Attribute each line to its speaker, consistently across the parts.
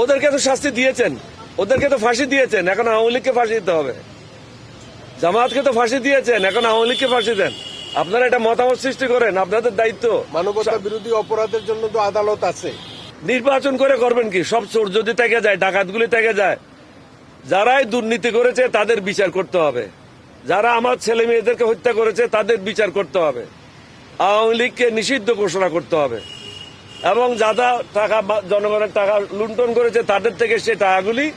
Speaker 1: ওদেরকে তো শাস্তি দিয়েছেন। ওদেরকে তো ফাঁসি দিয়েছেন। এখন আওয়ামী লীগকে ফাঁসি দিতে হবে। জামাতকে তো ফাঁসি দিয়েছেন। এখন আওয়ামী লীগকে ফাঁসি দেন। আপনারা এটা মতামত সৃষ্টি করেন। আপনাদের দায়িত্ব।
Speaker 2: মানবতা বিরোধী অপরাধের জন্য তো আদালত আছে।
Speaker 1: নির্বাচন করে করবেন কি? সব চোর যদি থেকে যায় ডাকাতগুলি থেকে যায়। যারাই দুর্নীতি করেছে তাদের বিচার করতে হবে। যারা আমার ছেলে মেয়েদেরকে হত্যা করেছে তাদের বিচার করতে হবে। আওয়ামী লীগকে নিষিদ্ধ ঘোষণা করতে হবে। এবং যারা টাকা বা- জনগণের টাকা লুণ্ঠন করেছে তাদের থেকে সে টাকাগুলি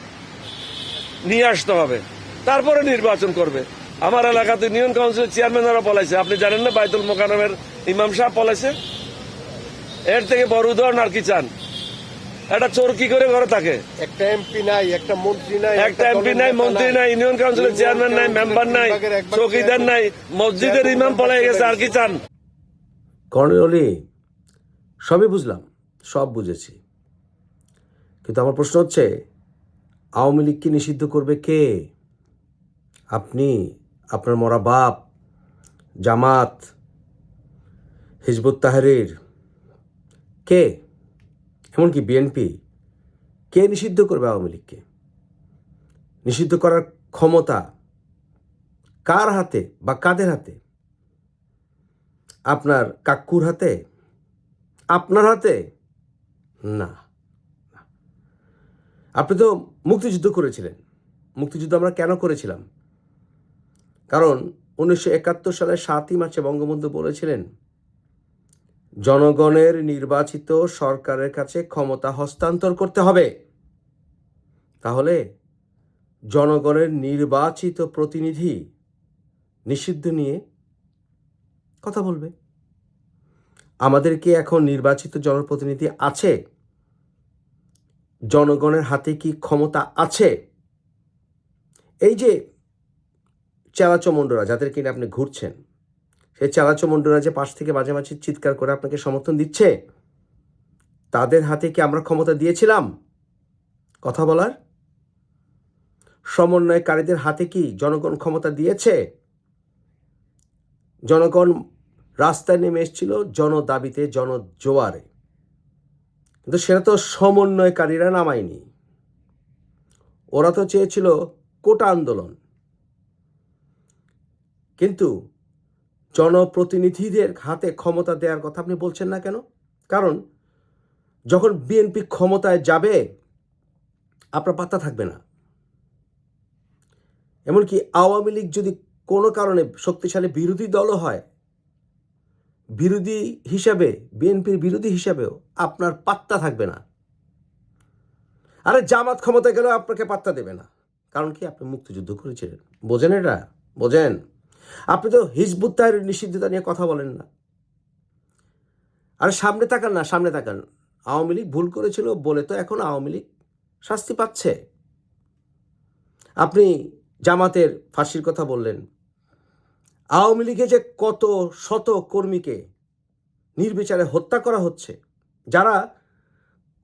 Speaker 1: নিয়ে আসতে হবে। তারপরে নির্বাচন করবে। আমার এলাকাতে ইউনিয়ন কাউন্সিলের চেয়ারম্যানরা পলাইছে আপনি জানেন না বাইতুল মোকারমের ইমাম সাহেব পলাইছে। এর থেকে বড় উদাহরণ আর কি চান? একটা চোর কি করে ঘরে থাকে?
Speaker 2: একটা এমপি নাই একটা মন্ত্রী নাই
Speaker 1: একটা এমপি নাই মন্ত্রী নাই। ইউনিয়ন কাউন্সিলের চেয়ারম্যান নাই মেম্বার নাই চৌকিদার নাই মসজিদের ইমাম পলাই গেছে আর কি চান?
Speaker 3: সবই বুঝলাম, সব বুঝেছি। কিন্তু আমার প্রশ্ন হচ্ছে, আওয়ামী লীগকে নিষিদ্ধ করবে কে? আপনি, আপনার মরা বাপ, জামাত, হিজবুত তাহারির, কে? এমনকি বিএনপি, কে নিষিদ্ধ করবে আওয়ামী লীগকে? নিষিদ্ধ করার ক্ষমতা কার হাতে বা কাদের হাতে? আপনার কাক্কুর হাতে? আপনার হাতে? না। আপনি তো মুক্তিযুদ্ধ করেছিলেন। মুক্তিযুদ্ধ আমরা কেন করেছিলাম? কারণ উনিশশো একাত্তর সালের সাতই মার্চে বঙ্গবন্ধু বলেছিলেন, জনগণের নির্বাচিত সরকারের কাছে ক্ষমতা হস্তান্তর করতে হবে। তাহলে জনগণের নির্বাচিত প্রতিনিধি নিষিদ্ধ নিয়ে কথা বলবে। আমাদের কি এখন নির্বাচিত জনপ্রতিনিধি আছে? জনগণের হাতে কি ক্ষমতা আছে? এই যে চালাচমণ্ডরা যাদের কিনে আপনি ঘুরছেন, সেই চালাচমণ্ডরা যে পাশ থেকে মাঝে মাঝে চিৎকার করে আপনাকে সমর্থন দিচ্ছে, তাদের হাতে কি আমরা ক্ষমতা দিয়েছিলাম? কথা বলার? সমন্বয়কারীদের হাতে কি জনগণ ক্ষমতা দিয়েছে? জনগণ রাস্তায় নেমে এসেছিল জনদাবিতে, জনজোয়ারে। কিন্তু সেটা তো সমন্বয়কারীরা নামায়নি। ওরা তো চেয়েছিল কোটা আন্দোলন। কিন্তু জনপ্রতিনিধিদের হাতে ক্ষমতা দেওয়ার কথা আপনি বলছেন না কেন? কারণ যখন বিএনপি ক্ষমতায় যাবে, আপনার পাত্তা থাকবে না। এমনকি আওয়ামী লীগ যদি কোনো কারণে শক্তিশালী বিরোধী দলও হয় বিরোধী হিসাবে, বিএনপির বিরোধী হিসাবেও আপনার পাত্তা থাকবে না। আরে জামাত ক্ষমতা গেলেও আপনাকে পাত্তা দেবে না। কারণ কি? আপনি মুক্তিযুদ্ধ করেছিলেন। বোঝেন এটা? বোঝেন? আপনি তো হিজবুত তাহের নিষিদ্ধতা নিয়ে কথা বলেন না। আরে সামনে তাকান না, সামনে তাকান। আওয়ামী লীগ ভুল করেছিল বলে তো এখন আওয়ামী লীগ শাস্তি পাচ্ছে। আপনি জামাতের ফাঁসির কথা বললেন। আওয়ামী লীগে যে কত শত কর্মীকে নির্বিচারে হত্যা করা হচ্ছে, যারা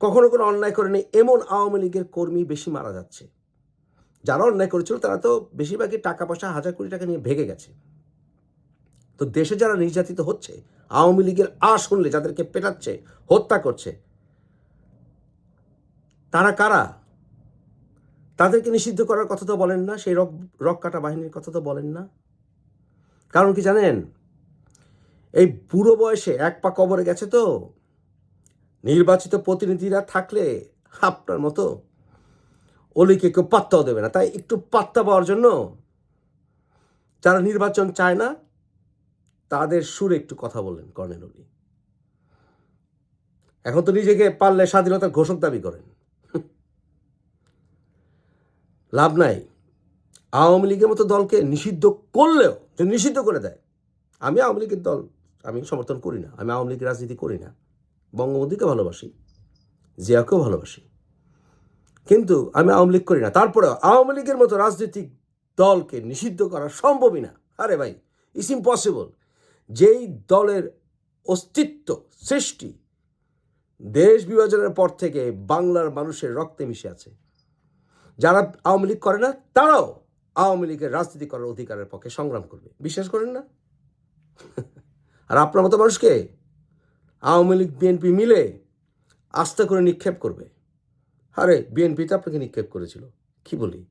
Speaker 3: কখনো কোনো অন্যায় করেনি, এমন আওয়ামী লীগের কর্মী বেশি মারা যাচ্ছে। যারা অন্যায় করেছিল, তারা তো বেশিরভাগই টাকা পয়সা হাজার কোটি টাকা নিয়ে ভেগে গেছে। তো দেশে যারা নির্যাতিত হচ্ছে, আওয়ামী লীগের আ শুনলে, যাদেরকে পেটাচ্ছে, হত্যা করছে, তারা কারা? তাদেরকে নিষিদ্ধ করার কথা তো বলেন না, সেই রক রক কাটা বাহিনীর কথা তো বলেন না। কারণ কি জানেন? এই বুড়ো বয়সে এক পা কবরে গেছে তো। নির্বাচিত প্রতিনিধিরা থাকলে আপনার মতো অলিকে কেউ পাত্তাও দেবে না। তাই একটু পাত্তা পাওয়ার জন্য যারা নির্বাচন চায় না, তাদের সুরে একটু কথা বললেন কর্নেল অলি। এখন তো নিজেকে পারলে স্বাধীনতার ঘোষক দাবি করেন। লাভ নাই। আওয়ামী লীগের মতো দলকে নিষিদ্ধ করলেও যদি নিষিদ্ধ করে দেয়। আমি আওয়ামী লীগের দল, আমি সমর্থন করি না। আমি আওয়ামী লীগের রাজনীতি করি না। বঙ্গবন্ধুকে ভালোবাসি, জিয়াকেও ভালোবাসি। কিন্তু আমি আওয়ামী লীগ করি না। তারপরে আওয়ামী লীগের মতো রাজনৈতিক দলকে নিষিদ্ধ করা সম্ভবই না। আরে ভাই ইটস ইম্পসিবল যেই দলের অস্তিত্ব সৃষ্টি দেশ বিভাজনের পর থেকে বাংলার মানুষের রক্তে মিশে আছে। যারা আওয়ামী লীগ করে না, তারাও আওয়ামী লীগের রাজনীতি করার অধিকারের পক্ষে সংগ্রাম করবে। বিশ্বাস করেন না? আর আপনার মতো মানুষকে আওয়ামী লীগ বিএনপি মিলে আস্তে করে নিক্ষেপ করবে। আরে বিএনপি তো আপনাকে নিক্ষেপ করেছিল। কি বলি?